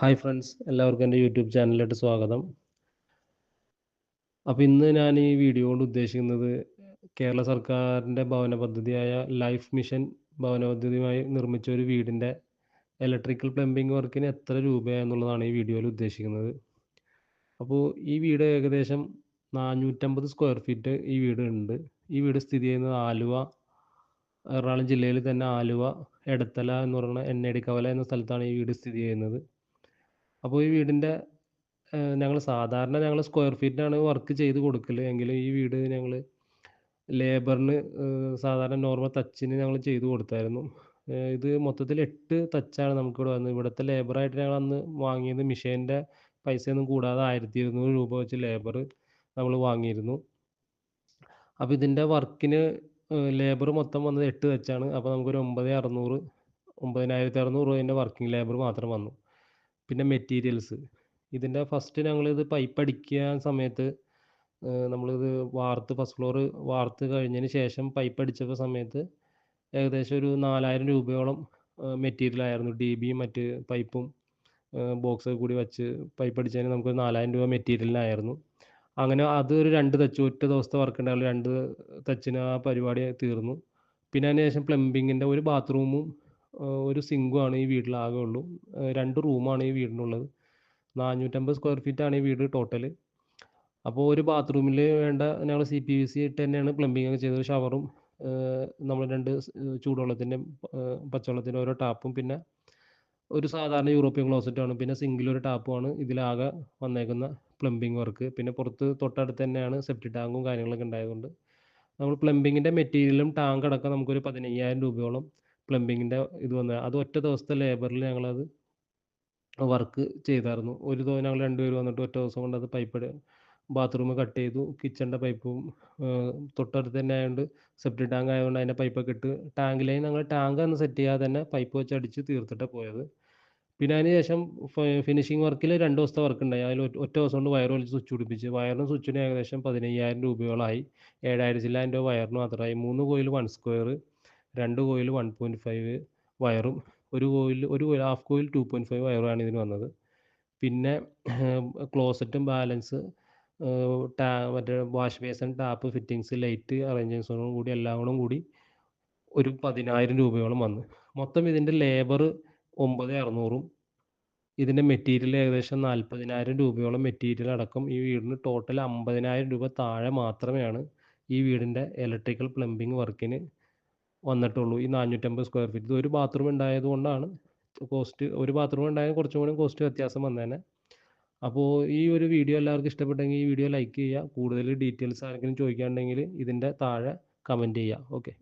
Hi friends എല്ലാവർക്കും എന്റെ YouTube ചാനലിലോട്ട് സ്വാഗതം. അപ്പോൾ ഇന്ന് ഞാൻ ഈ വീഡിയോ കൊണ്ട് ഉദ്ദേശിക്കുന്നത് കേരള സർക്കാരിന്റെ ഭവന പദ്ധതിയായ ലൈഫ് മിഷൻ ഭവന പദ്ധതിയുമായി നിർമ്മിച്ച ഒരു വീടിന്റെ ഇലക്ട്രിക്കൽ പ്ലംബിംഗ് വർക്കിന് എത്ര രൂപയെന്നുള്ളതാണ് ഈ വീഡിയോയിൽ ഉദ്ദേശിക്കുന്നത്. അപ്പോൾ ഈ വീട് ഏകദേശം നാനൂറ്റമ്പത് സ്ക്വയർ ഫീറ്റ് ഈ വീട് ഉണ്ട്. ഈ വീട് സ്ഥിതി ചെയ്യുന്നത് ആലുവ എറണാകുളം ജില്ലയിൽ തന്നെ ആലുവ എടത്തല എന്ന് പറയുന്ന എണ്ണയടിക്കവല എന്ന സ്ഥലത്താണ് ഈ വീട് സ്ഥിതി ചെയ്യുന്നത്. അപ്പോൾ ഈ വീടിന്റെ ഞങ്ങൾ സാധാരണ ഞങ്ങൾ സ്ക്വയർ ഫീറ്റിനാണ് വർക്ക് ചെയ്ത് കൊടുക്കൽ എങ്കിലും ഈ വീട് ഞങ്ങൾ ലേബറിന് സാധാരണ നോർമൽ തച്ചിന് ഞങ്ങൾ ചെയ്ത് കൊടുത്തായിരുന്നു. ഇത് മൊത്തത്തിൽ എട്ട് തച്ചാണ് നമുക്കിവിടെ വന്നത്. ഇവിടുത്തെ ലേബറായിട്ട് ഞങ്ങൾ അന്ന് വാങ്ങിയത് മിഷീന്റെ പൈസയൊന്നും കൂടാതെ ആയിരത്തി ഇരുന്നൂറ് രൂപ വെച്ച് ലേബർ നമ്മൾ വാങ്ങിയിരുന്നു. അപ്പോൾ ഇതിന്റെ വർക്കിന് ലേബർ മൊത്തം വന്നത് എട്ട് തച്ചാണ് അപ്പോൾ നമുക്കൊരു ഒമ്പത് അറുന്നൂറ് ഒമ്പതിനായിരത്തി അറുന്നൂറ് രൂപേന്റെ വർക്കിംഗ് ലേബർ മാത്രം വന്നു. പിന്നെ മെറ്റീരിയൽസ് ഇതിന്റെ ഫസ്റ്റ് ഞങ്ങളിത് പൈപ്പ് അടിക്കാൻ സമയത്ത് നമ്മളിത് വാർത്ത് ഫസ്റ്റ് ഫ്ലോർ വാർത്ത് കഴിഞ്ഞതിന് ശേഷം പൈപ്പ് അടിച്ചപ്പോൾ സമയത്ത് ഏകദേശം ഒരു നാലായിരം രൂപയോളം മെറ്റീരിയൽ ആയിരുന്നു. ഡി ബിയും മറ്റ് പൈപ്പും ബോക്സ് കൂടി വെച്ച് പൈപ്പ് അടിച്ചതിന് നമുക്ക് നാലായിരം രൂപ മെറ്റീരിയലിനായിരുന്നു അങ്ങനെ അത് ഒരു രണ്ട് തച്ച് ഒറ്റ ദിവസത്തെ വർക്ക് ഉണ്ടായിരുന്നു രണ്ട് തച്ചിന് ആ പരിപാടി തീർന്നു. പിന്നെ അതിന് ശേഷം പ്ലംബിങ്ങിന്റെ ഒരു ബാത്റൂമും ഒരു സിങ്കും ആണ് ഈ വീട്ടിൽ ആകെ ഉള്ളൂ. രണ്ട് റൂമാണ് ഈ വീടിനുള്ളത്. നാനൂറ്റമ്പത് സ്ക്വയർ ഫീറ്റ് ആണ് ഈ വീട് ടോട്ടൽ അപ്പോൾ ഒരു ബാത്റൂമിൽ വേണ്ട ഞങ്ങൾ സി പി വി സി ഇട്ട് തന്നെയാണ് പ്ലംബിംഗ് ഒക്കെ ചെയ്തത്. ഷവറും നമ്മൾ രണ്ട് ചൂടുവെള്ളത്തിന്റെ പച്ചവെള്ളത്തിന്റെ ഓരോ ടാപ്പും പിന്നെ ഒരു സാധാരണ യൂറോപ്യൻ ക്ലോസറ്റാണ് പിന്നെ സിംഗിൾ ഒരു ടാപ്പുമാണ് ഇതിലാകെ വന്നേക്കുന്ന പ്ലംബിംഗ് വർക്ക് പിന്നെ പുറത്ത് തൊട്ടടുത്ത് തന്നെയാണ് സെപ്റ്റി ടാങ്കും കാര്യങ്ങളൊക്കെ ഉണ്ടായതുകൊണ്ട്. നമ്മൾ പ്ലംബിങ്ങിന്റെ മെറ്റീരിയലും ടാങ്ക് അടക്കം നമുക്കൊരു പതിനയ്യായിരം രൂപയോളം പ്ലംബിങ്ങിന്റെ ഇത് വന്ന അത് ഒറ്റ ദിവസത്തെ ലേബറിൽ ഞങ്ങളത് വർക്ക് ചെയ്തായിരുന്നു. ഒരു ദിവസം ഞങ്ങൾ രണ്ടുപേരും വന്നിട്ട് ഒറ്റ ദിവസം കൊണ്ട് അത് പൈപ്പ് ബാത്റൂം കട്ട് ചെയ്തു. കിച്ചണിന്റെ പൈപ്പും തൊട്ടടുത്ത് തന്നെ ആയതുകൊണ്ട് സെപ്റ്റി ടാങ്ക് ആയതുകൊണ്ട് അതിന്റെ പൈപ്പൊക്കെ ഇട്ട് ടാങ്കിലേക്ക് ഞങ്ങൾ ടാങ്ക് ഒന്ന് സെറ്റ് ചെയ്യാതെ തന്നെ പൈപ്പ് വെച്ച് അടിച്ച് തീർത്തിട്ടാണ് പോയത്. പിന്നെ അതിന് ശേഷം ഫിനിഷിംഗ് വർക്കിൽ രണ്ട് ദിവസത്തെ വർക്ക് ഉണ്ടായി അതിൽ ഒറ്റ ദിവസം കൊണ്ട് വയർ വലിച്ച് സ്വിച്ച് പിടിപ്പിച്ച്. വയറിനും സ്വിച്ചിനും ഏകദേശം പതിനയ്യായിരം രൂപയോളമായി ഏഴായിരത്തിലായിരം രൂപ വയറിന് മാത്രമായി മൂന്ന് കോയിൽ വൺ സ്ക്വയർ രണ്ട് കോയിൽ വൺ പോയിന്റ് ഫൈവ് വയറും ഒരു കോയിൽ ഒരു half coil two point five വയറുമാണ് ഇതിന് വന്നത്. പിന്നെ ക്ലോസറ്റും ബാലൻസ് ടാ മറ്റേ wash basin tap fittings light അറേഞ്ച്മെൻസോടും കൂടി എല്ലാം കൂടെ കൂടി ഒരു പതിനായിരം രൂപയോളം വന്നു. മൊത്തം ഇതിന്റെ ലേബർ ഒമ്പത് അറുന്നൂറും ഇതിന്റെ മെറ്റീരിയൽ ഏകദേശം നാൽപ്പതിനായിരം രൂപയോളം മെറ്റീരിയൽ അടക്കം ഈ വീടിന് ടോട്ടൽ അമ്പതിനായിരം രൂപ താഴെ മാത്രമേയാണ് ഈ വീടിന്റെ ഇലക്ട്രിക്കൽ പ്ലംബിംഗ് വർക്കിന് വന്നിട്ടുള്ളൂ. ഈ നാനൂറ്റമ്പത് സ്ക്വയർ ഫീറ്റ് ഇത് ഒരു ബാത്റൂം ഉണ്ടായത് കൊണ്ടാണ് കോസ്റ്റ് ഒരു ബാത്റൂം ഉണ്ടായാൽ കുറച്ചും കൂടി കോസ്റ്റ് വ്യത്യാസം വന്നേനെ. അപ്പോൾ ഈ ഒരു വീഡിയോ എല്ലാവർക്കും ഇഷ്ടപ്പെട്ടെങ്കിൽ ഈ വീഡിയോ ലൈക്ക് ചെയ്യുക. കൂടുതൽ ഡീറ്റെയിൽസ് ആർക്കെങ്കിലും ചോദിക്കാനുണ്ടെങ്കിൽ ഇതിന്റെ താഴെ കമന്റ് ചെയ്യുക. ഓക്കെ